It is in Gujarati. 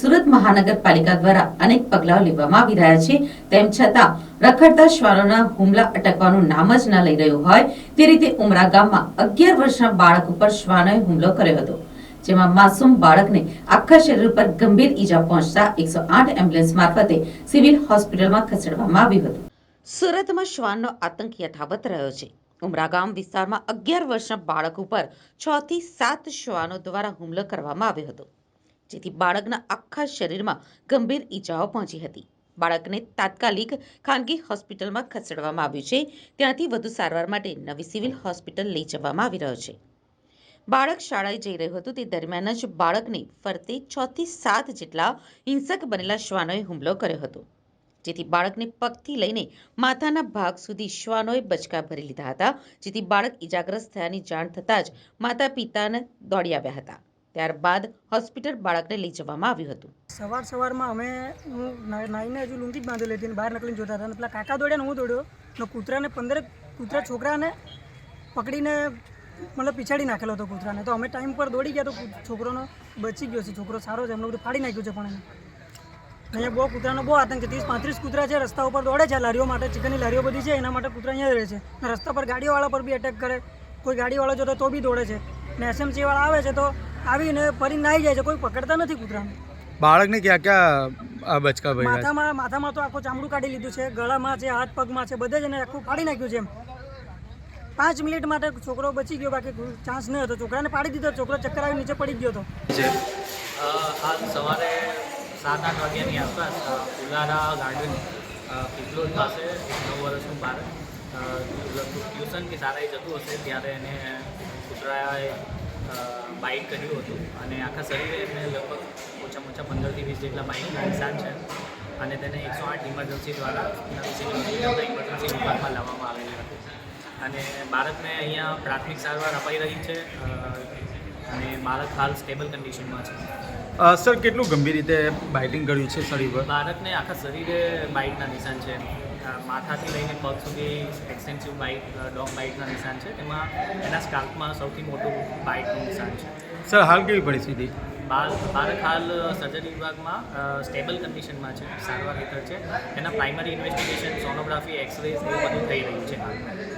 સુરત મહાનગરપાલિકા દ્વારા અનેક પગલાઓ લેવામાં આવી રહ્યા છે. તેમ છતાં, રખડતા શ્વાનોના હુમલા અટકવાનું નામ જ ન લઈ રહ્યું હોય તે રીતે ઉમરા ગામમાં અગિયાર વર્ષના બાળક ઉપર શ્વાનોએ હુમલો કર્યો હતો, જેમાં માસૂમ બાળકને આખા શરીર પર ગંભીર ઈજા પહોંચતા એકસો આઠ એમ્બ્યુલન્સ મારફતે સિવિલ હોસ્પિટલમાં ખસેડવામાં આવ્યું હતું. સુરતમાં શ્વાનનો આતંક યથાવત રહ્યો છે. ઉમરા ગામ વિસ્તારમાં અગિયાર વર્ષના બાળક ઉપર છ થી સાત શ્વાનો દ્વારા હુમલો કરવામાં આવ્યો હતો. જેથી બાળકના આખા શરીરમાં ગંભીર ઈજાઓ પહોંચી હતી. બાળકને તાત્કાલિક ખાનગી હોસ્પિટલમાં ખસેડવામાં આવ્યું છે. ત્યાંથી વધુ સારવાર માટે નવી સિવિલ હોસ્પિટલ લઈ જવામાં આવી રહ્યો છે. બાળક શાળાએ જઈ રહ્યું હતું. તે દરમિયાન જ બાળકને ફરતે છ થી સાત જેટલા હિંસક બનેલા શ્વાનોએ હુમલો કર્યો હતો. જેથી બાળકને પગથી લઈને માથાના ભાગ સુધી શ્વાનોએ બચકા ભરી લીધા હતા. જેથી બાળક ઈજાગ્રસ્ત થયાની જાણ થતાં જ માતા પિતાને દોડી આવ્યા હતા. ત્યારબાદ હોસ્પિટલ બાળકને લઈ જવામાં આવ્યું હતું. સવાર સવારમાં અમે હું નાઈને હજુ લુંગી જ બાંધેલી હતી બહાર નીકળીને જોતા હતા અને પેલા કાકા દોડ્યા ને હું દોડ્યો. ને કૂતરાને પંદર, કૂતરા છોકરાને પકડીને મતલબ પીછાડી નાખેલો હતો કૂતરાને. તો અમે ટાઈમ પર દોડી ગયા તો છોકરોનો બચી ગયો છે. છોકરો સારો છે, એમને બધું ફાડી નાખ્યું છે પણ એને. અહીંયા બહુ કૂતરાનો બહુ આતંક છે. ત્રીસ, પાંત્રીસ કૂતરા છે, રસ્તા ઉપર દોડે છે, લારીઓ માટે, ચિકનની લારીઓ બધી છે, એના માટે કૂતરા અહીંયા રહે છે. રસ્તા પર ગાડીવાળા પર બી અટેક કરે. કોઈ ગાડીવાળો જોતો તો બી દોડે છે. ને એસએમસીવાળા આવે છે તો આવીને ફરીને નાહી જાય છે. કોઈ પકડતા નથી કૂતરાને. બાળકને ક્યાં ક્યાં આ બચકા ભાઈ માથામાં માથામાં તો આખું ચામડું કાઢી લીધું છે. ગળામાં છે હાથ પગમાં છે બધે જ એને આખું પાડી નાખ્યું છે એમ. પાંચ મિનિટ માટે છોકરો બચી ગયો બાકી ચાન્સ ન હતો છોકરાને પાડી દીધો છોકરો ચક્કર આવી નીચે પડી ગયો હતો. આજ સવારે સાત આઠ વાગ્યાની આસપાસ ઉલારા ગાર્ડન પીપલોદ પાસે નવ વર્ષનું બાળક ટ્યુશન કે શાળાએ જતું હશે ત્યારે એને કૂતરાએ બાઇટ કર્યું હતું અને આખા શરીરે મેં લગભગ ઓછામાં ઓછા પંદરથી વીસ જેટલા બાઇકના નિશાન છે અને તેને એકસો આઠ ઇમરજન્સી દ્વારા ઇમરજન્સી વિભાગમાં લાવવામાં આવેલી હતી. અને બાળકને અહીંયા પ્રાથમિક સારવાર અપાઈ રહી છે અને બાળક હાલ સ્ટેબલ કન્ડિશનમાં છે. સર કેટલું ગંભીર રીતે બાઇટિંગ કર્યું છે શરીર પર? બાળકને આખા શરીરે બાઇટના નિશાન છે. માથાથી લઈને પગ સુધી એક્સટેન્સિવ બાઇક ડોગ બાઇટના નિશાન છે. તેમાં એના સ્કાલ્પમાં સૌથી મોટું બાઇટનું નિશાન છે. સર હાલ કેવી પરિસ્થિતિ બાળક હાલ સર્જરી વિભાગમાં સ્ટેબલ કન્ડિશનમાં છે સારવાર હેઠળ છે. એના પ્રાઇમરી ઇન્વેસ્ટિગેશન સોનોગ્રાફી એક્સરેઝ એવું બધું થઈ રહ્યું છે.